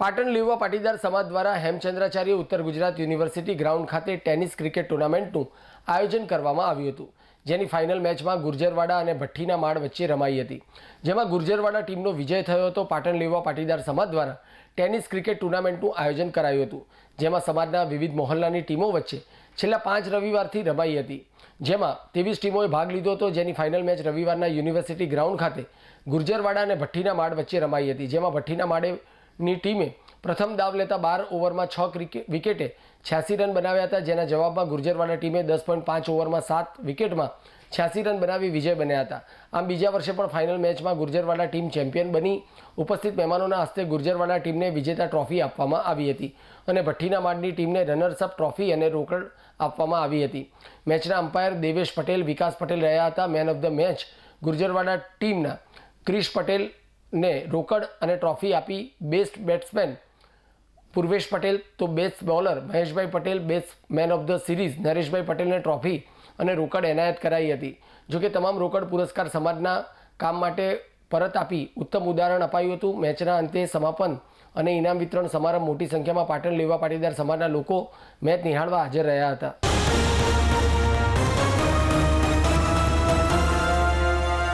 પાટણ લીવા પાટીદાર સમાજ દ્વારા Hemchandracharya Uttar Gujarat university ground ખાતે ટેનિસ ક્રિકેટ ટુર્નામેન્ટનું આયોજન કરવામાં આવ્યું હતું, જેની ફાઇનલ મેચમાં ગુર્જરવાડા અને ભઠ્ઠીના માળ વચ્ચે રમાઈ હતી. જેમાં ગુર્જરવાડા ટીમનો વિજય થયો હતો, પાટણ લીવા પાટીદાર સમાજ દ્વારા ટેનિસ ક્રિકેટ ટુર્નામેન્ટનું આયોજન કરાયું હતું, જેમાં સમાજના વિવિધ મોહલ્લાની ટીમો વચ્ચે છેલ્લા પાંચ રવિવારથી રમાઈ હતી. જેમાં ત્રેવીસ ટીમોએ ભાગ લીધો હતો, જેની ફાઇનલ મેચ રવિવારના યુનિવર્સિટી ગ્રાઉન્ડ ખાતે ગુર્જરવાડા અને ભઠ્ઠીના માળ વચ્ચે રમાઈ હતી, જેમાં ભઠ્ઠીના માળેની ટીમે પ્રથમ દાવ લેતા બાર ઓવરમાં છ વિકેટે છ્યાસી રન બનાવ્યા હતા, જેના જવાબમાં ગુર્જરવાડા ટીમે દસ પોઈન્ટ પાંચ ઓવરમાં સાત વિકેટમાં છ્યાસી રન બનાવી વિજય બન્યા હતા. આમ બીજા વર્ષે પણ ફાઇનલ મેચમાં ગુર્જરવાડા ટીમ ચેમ્પિયન બની. ઉપસ્થિત મહેમાનોના હસ્તે ગુર્જરવાડા ટીમને વિજેતા ટ્રોફી આપવામાં આવી હતી અને ભઠ્ઠીના માંડની ટીમને રનર્સઅપ ટ્રોફી અને રોકડ આપવામાં આવી હતી. મેચના અમ્પાયર દેવેશ પટેલ, વિકાસ પટેલ રહ્યા હતા. Man of the match Gurjarwada ટીમના ક્રિશ પટેલને રોકડ અને ટ્રોફી આપી બેસ્ટ બેટ્સમેન પૂર્વેશ પટેલ, તો best bowler Maheshbhai Patel, best man of the series Nareshbhai પટેલને ટ્રોફી અને રોકડ એનાયત કરાઈ હતી. જોકે તમામ રોકડ પુરસ્કાર સમાજના કામ માટે પરત આપી ઉત્તમ ઉદાહરણ અપાયું હતું. મેચના અંતે સમાપન અને ઇનામ વિતરણ સમારંભ મોટી સંખ્યામાં પાટણ લેવા પાટીદાર સમાજના લોકો મેચ નિહાળવા હાજર રહ્યા હતા.